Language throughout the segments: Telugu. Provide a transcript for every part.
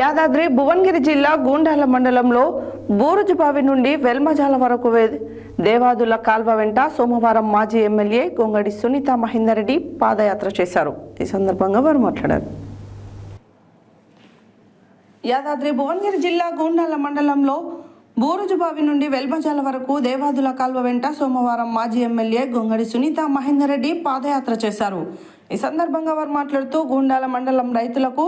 యాదాద్రి భువనగిరి జిల్లా గూండాల మండలంలో బూరుజుబావి నుండి వెల్మజాల వరకు దేవాదుల కాల్వ వెంట సోమవారం మాజీ ఎమ్మెల్యే గొంగడి సునీత మహేందర్రెడ్డి పాదయాత్ర చేశారు. ఈ సందర్భంగా వారు మాట్లాడారు. యాదాద్రి భువనగిరి జిల్లా గూండాల మండలంలో బూరుజుబావి నుండి వెల్మజాల వరకు దేవాదుల కాల్వ వెంట సోమవారం మాజీ ఎమ్మెల్యే గొంగడి సునీత మహేందర్ రెడ్డి పాదయాత్ర చేశారు. ఈ సందర్భంగా వారు మాట్లాడుతూ గుండాల మండలం రైతులకు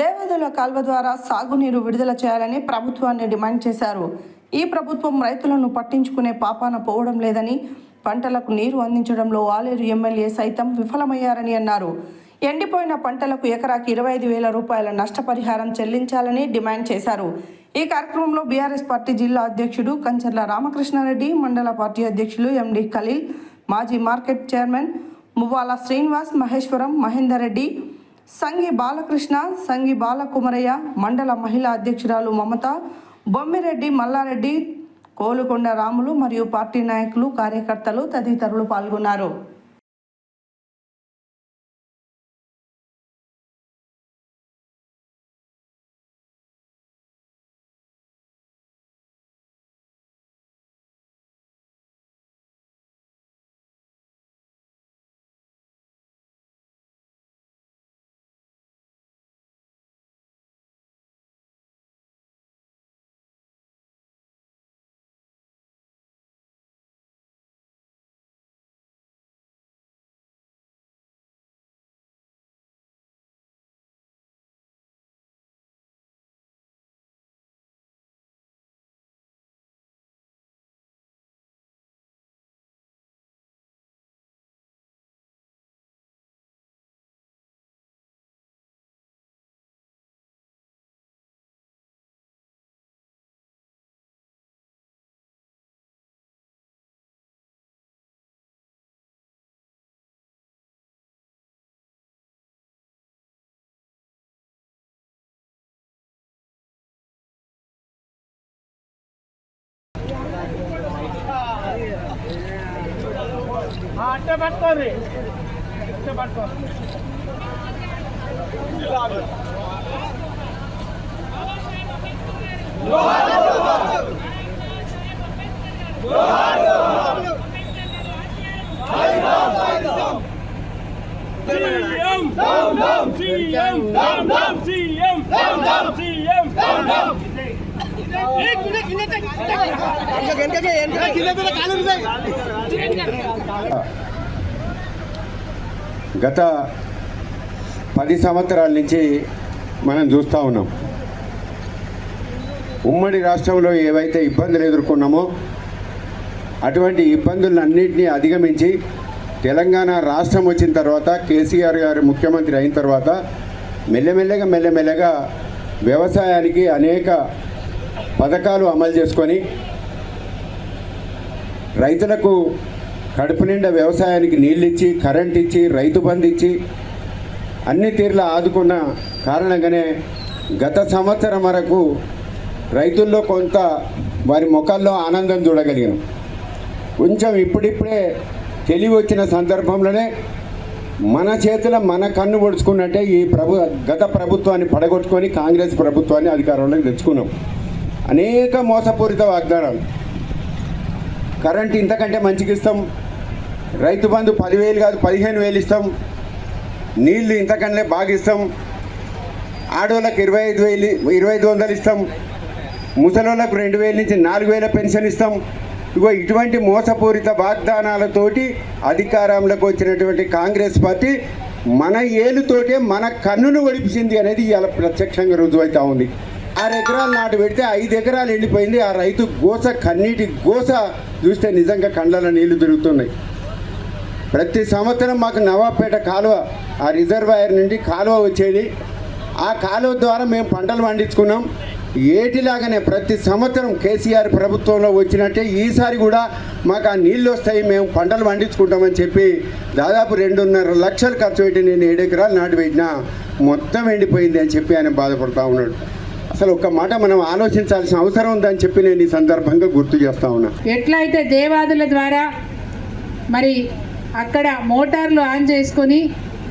దేవాదుల కాల్వ ద్వారా సాగునీరు విడుదల చేయాలని ప్రభుత్వాన్ని డిమాండ్ చేశారు. ఈ ప్రభుత్వం రైతులను పట్టించుకునే పాపాన పోవడం లేదని పంటలకు నీరు అందించడంలో ఆలేరు ఎమ్మెల్యే సైతం విఫలమయ్యారని అన్నారు. ఎండిపోయిన పంటలకు ఎకరాకి ఇరవై ఐదు వేల రూపాయల నష్టపరిహారం చెల్లించాలని డిమాండ్ చేశారు. ఈ కార్యక్రమంలో బీఆర్ఎస్ పార్టీ జిల్లా అధ్యక్షుడు కంచర్ల రామకృష్ణారెడ్డి మండల పార్టీ అధ్యక్షులు ఎండి ఖలీల్ మాజీ మార్కెట్ చైర్మన్ మువ్వాల శ్రీనివాస్ మహేశ్వరం మహేందర్ రెడ్డి సంగి బాలకృష్ణ సంగి బాలకుమరయ్య మండల మహిళా అధ్యక్షురాలు మమత బొమ్మిరెడ్డి మల్లారెడ్డి కోలుకొండ రాములు మరియు పార్టీ నాయకులు కార్యకర్తలు తదితరులు పాల్గొన్నారు. ಅಟ್ಟೆ ಪಡ್ಕೋರಿ ಅಟ್ಟೆ ಪಡ್ಕೋ Down, గత పది సంవత్సరాల నుంచి మనం చూస్తూ ఉన్నాం. ఉమ్మడి రాష్ట్రంలో ఏవైతే ఇబ్బందులు ఎదుర్కొన్నామో అటువంటి ఇబ్బందులన్నింటినీ అధిగమించి తెలంగాణ రాష్ట్రం వచ్చిన తర్వాత కేసీఆర్ గారు ముఖ్యమంత్రి అయిన తర్వాత మెల్లమెల్లగా మెల్లమెల్లగా వ్యవసాయానికి అనేక పథకాలు అమలు చేసుకొని రైతులకు కడుపు నిండా వ్యవసాయానికి నీళ్ళు ఇచ్చి కరెంట్ ఇచ్చి రైతు బంధు ఇచ్చి అన్ని తీర్ల ఆదుకున్న కారణంగానే గత సంవత్సరం వరకు రైతుల్లో కొంత వారి ముఖాల్లో ఆనందం చూడగలిగాం. కొంచెం ఇప్పుడిప్పుడే తెలివి వచ్చిన సందర్భంలోనే మన చేతిలో మన కన్ను పొడుచుకున్నట్టే ఈ ప్రభు గత ప్రభుత్వాన్ని పడగొట్టుకొని కాంగ్రెస్ ప్రభుత్వాన్ని అధికారంలోకి తెచ్చుకున్నాం. అనేక మోసపూరిత వాగ్దానాలు. కరెంట్ ఇంతకంటే మంచిగా ఇస్తాం. రైతు బంధు పదివేలు కాదు పదిహేను వేలు ఇస్తాం. నీళ్ళు ఇంతకంటే బాగా ఇస్తాం. ఆడవాళ్ళకి ఇరవై ఐదు వేలు ఇరవై ఐదు వందలు ఇస్తాం. ముసలోళ్ళకు రెండు వేల నుంచి నాలుగు వేల పెన్షన్ ఇస్తాం. ఇగో ఇటువంటి మోసపూరిత వాగ్దానాలతోటి అధికారంలోకి వచ్చినటువంటి కాంగ్రెస్ పార్టీ మన ఏలుతోటే మన కన్నును ఒడిపించింది అనేది ఇవాళ ప్రత్యక్షంగా రుజువైతా ఉంది. ఆరు ఎకరాలు నాటు పెడితే ఐదు ఎకరాలు ఎండిపోయింది. ఆ రైతు గోస కన్నీటి గోస చూస్తే నిజంగా కండల నీళ్ళు తిరుగుతున్నాయి. ప్రతి సంవత్సరం మాకు నవాబ్పేట కాలువ ఆ రిజర్వాయర్ నుండి కాలువ వచ్చేది. ఆ కాలువ ద్వారా మేము పంటలు పండించుకున్నాం. ఏటిలాగానే ప్రతి సంవత్సరం కేసీఆర్ ప్రభుత్వంలో వచ్చినట్టే ఈసారి కూడా మాకు ఆ నీళ్ళు వస్తాయి మేము పంటలు పండించుకుంటామని చెప్పి దాదాపు రెండున్నర లక్షలు ఖర్చు పెట్టి నేను ఏడు ఎకరాలు నాటు పెట్టినా మొత్తం ఎండిపోయింది అని చెప్పి ఆయన బాధపడుతూ ఉన్నాడు. అసలు ఒక్క మాట మనం ఆలోచించాల్సిన అవసరం ఉందని చెప్పి నేను ఈ సందర్భంగా గుర్తు చేస్తా ఉన్నా. ఎట్లయితే దేవాదుల ద్వారా మరి అక్కడ మోటార్లు ఆన్ చేసుకొని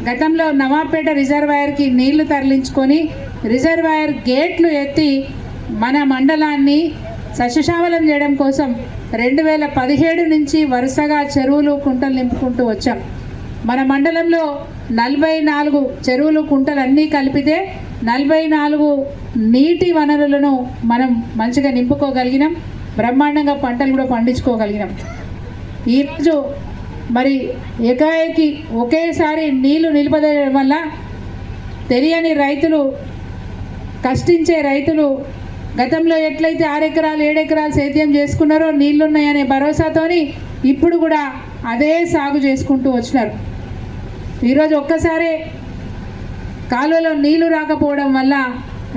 గతంలో నవాపేట రిజర్వాయర్కి నీళ్ళు తరలించుకొని రిజర్వాయర్ గేట్లు ఎత్తి మన మండలాన్ని సస్యశ్యామలం చేయడం కోసం రెండు వేల పదిహేడు నుంచి వరుసగా చెరువులు కుంటలు నింపుకుంటూ వచ్చాం. మన మండలంలో నలభై నాలుగు చెరువులు కుంటలు అన్నీ కలిపితే నలభై నాలుగు నీటి వనరులను మనం మంచిగా నింపుకోగలిగినాం. బ్రహ్మాండంగా పంటలు కూడా పండించుకోగలిగినాం. ఈరోజు మరి ఏకాఏకి ఒకేసారి నీళ్ళు నిలుపదేయడం వల్ల తెలియని రైతులు కష్టించే రైతులు గతంలో ఎట్లయితే ఆరెకరాలు ఏడెకరాలు సేద్యం చేసుకున్నారో నీళ్ళున్నాయనే భరోసాతోని ఇప్పుడు కూడా అదే సాగు చేసుకుంటూ వచ్చినారు. ఈరోజు ఒక్కసారే కాలువలో నీళ్ళు రాకపోవడం వల్ల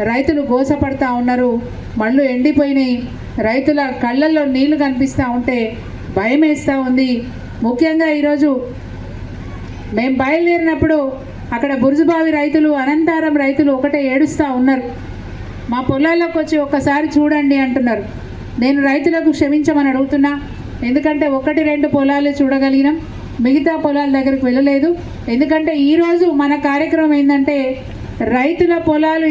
రైతులు గోసపడతా ఉన్నారు. మళ్ళు ఎండిపోయినాయి. రైతుల కళ్ళల్లో నీళ్ళు కనిపిస్తూ ఉంటే భయం వేస్తూ ఉంది. ముఖ్యంగా ఈరోజు మేము బయలుదేరినప్పుడు అక్కడ బురుజుబావి రైతులు అనంతారం రైతులు ఒకటే ఏడుస్తూ ఉన్నారు. మా పొలాల్లోకి వచ్చి ఒక్కసారి చూడండి అంటున్నారు. నేను రైతులకు క్షమించమని అడుగుతున్నా. ఎందుకంటే ఒకటి రెండు పొలాలు చూడగలిగినాం. మిగతా పొలాల దగ్గరికి వెళ్ళలేదు. ఎందుకంటే ఈరోజు మన కార్యక్రమం ఏంటంటే రైతుల పొలాలు